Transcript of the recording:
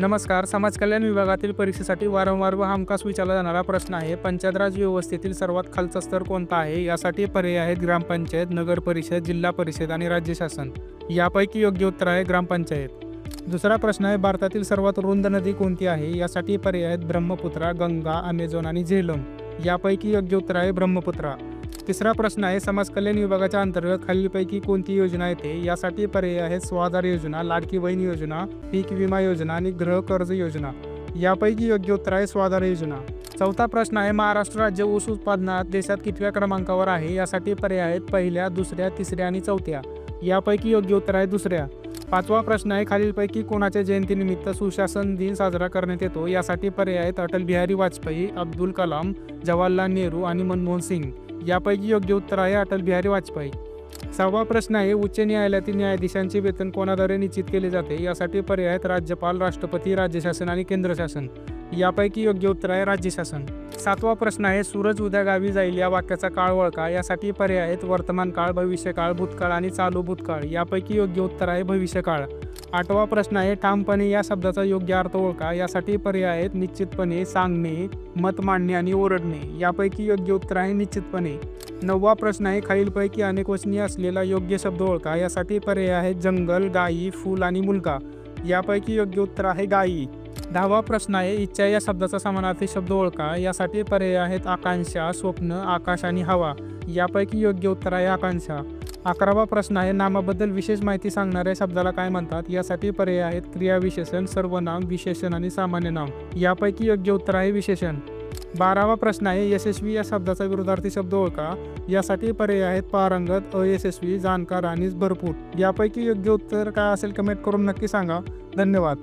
नमस्कार. समाज कल्याण विभागातील परीक्षेसाठी वारंवार व हमखास विचारला जाणारा प्रश्न आहे पंचायत राज व्यवस्थेतील सर्वात खालचा स्तर कोणता आहे? यासाठी पर्याय आहेत ग्रामपंचायत नगर परिषद जिल्हा परिषद आणि राज्य शासन. यापैकी योग्य उत्तर आहे ग्रामपंचायत. दुसरा प्रश्न आहे भारतातील सर्वात रुंद नदी कोणती आहे? यासाठी पर्याय आहेत ब्रह्मपुत्रा गंगा अमेझॉन आणि झेलम. यापैकी योग्य उत्तर आहे ब्रह्मपुत्रा. तिसरा प्रश्न आहे समाज कल्याण विभागाच्या अंतर्गत खालीलपैकी कोणती योजना येते? यासाठी पर्याय आहेत स्वाधार योजना लाडकी बहीण योजना पीक विमा योजना आणि गृह कर्ज योजना. यापैकी योग्य उत्तर आहे स्वाधार योजना. चौथा प्रश्न आहे महाराष्ट्र राज्य ऊस उत्पादनात देशात कितव्या क्रमांकावर आहे? यासाठी पर्याय आहेत पहिल्या दुसऱ्या तिसऱ्या आणि चौथ्या. यापैकी योग्य उत्तर आहे दुसऱ्या. पाचवा प्रश्न आहे खालीलपैकी कोणाच्या जयंतीनिमित्त सुशासन दिन साजरा करण्यात येतो? यासाठी पर्याय आहेत अटल बिहारी वाजपेयी अब्दुल कलाम जवाहरलाल नेहरू आणि मनमोहन सिंग. यापैकी योग्य उत्तर आहे अटल बिहारी वाजपेयी. सहावा प्रश्न आहे उच्च न्यायालयातील न्यायाधीशांचे वेतन कोणाद्वारे निश्चित केले जाते? यासाठी पर्याय आहेत राज्यपाल राष्ट्रपती राज्य शासन आणि केंद्र शासन. यापैकी योग्य उत्तर आहे राज्य शासन. सातवा प्रश्न आहे सूरज उद्या गावी जाईल या वाक्याचा काळ ओळखा. यासाठी पर्याय आहेत वर्तमान काळ भविष्यकाळ भूतकाळ आणि चालू भूतकाळ. यापैकी योग्य उत्तर आहे भविष्यकाळ. आठवा प्रश्न आहे ठामपणे या शब्दाचा योग्य अर्थ ओळखा. यासाठी पर्याय आहेत निश्चितपणे सांगणे मत मांडणे आणि ओरडणे. यापैकी योग्य उत्तर आहे निश्चितपणे. नववा प्रश्न आहे खालीलपैकी अनेक वचनीय असलेला योग्य शब्द ओळखा. यासाठी पर्याय आहेत जंगल गायी फूल आणि मुलगा. यापैकी योग्य उत्तर आहे गायी दहावा प्रश्न आहे इच्छा या शब्दाचा समानार्थी शब्द ओळखा. यासाठी पर्याय आहेत आकांक्षा स्वप्न आकाश आणि हवा. यापैकी योग्य उत्तर आहे आकांक्षा. अकरावा प्रश्न आहे नामाबद्दल विशेष माहिती सांगणाऱ्या शब्दाला काय म्हणतात? यासाठी पर्याय आहेत क्रियाविशेषण सर्वनाम विशेषण आणि सामान्य नाम. यापैकी योग्य उत्तर आहे विशेषण. बारावा प्रश्न आहे यशस्वी या शब्दाचा विरोधार्थी शब्द ओळखा. यासाठी पर्याय आहेत पारंगत अयशस्वी जाणकार आणि भरपूर. यापैकी योग्य उत्तर काय असेल कमेंट करून नक्की सांगा. धन्यवाद.